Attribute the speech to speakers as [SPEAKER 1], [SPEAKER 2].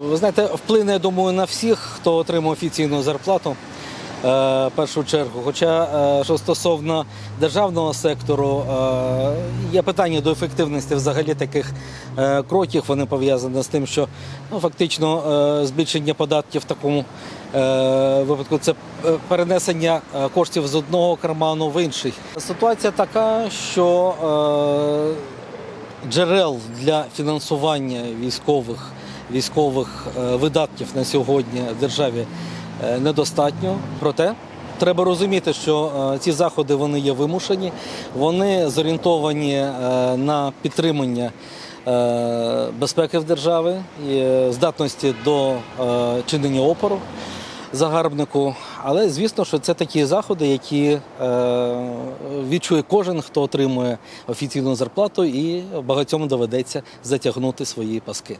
[SPEAKER 1] Ви знаєте, вплине, я думаю, на всіх, хто отримує офіційну зарплату. е, В першу чергу. Хоча, е, що стосовно державного сектору, е, є питання до ефективності взагалі таких кроків. Вони пов'язані з тим, що ну, фактично збільшення податків в такому випадку це перенесення коштів з одного карману в інший. Ситуація така, що джерел для фінансування військових військових е, видатків на сьогодні в державі е, недостатньо. Проте треба розуміти, що е, ці заходи вони є вимушені, вони зорієнтовані на підтримання. Безпеки в держави і здатності до чинення опору загарбнику. Але звісно, що це такі заходи, які відчує кожен, хто отримує офіційну зарплату, і багатьом доведеться затягнути свої паски.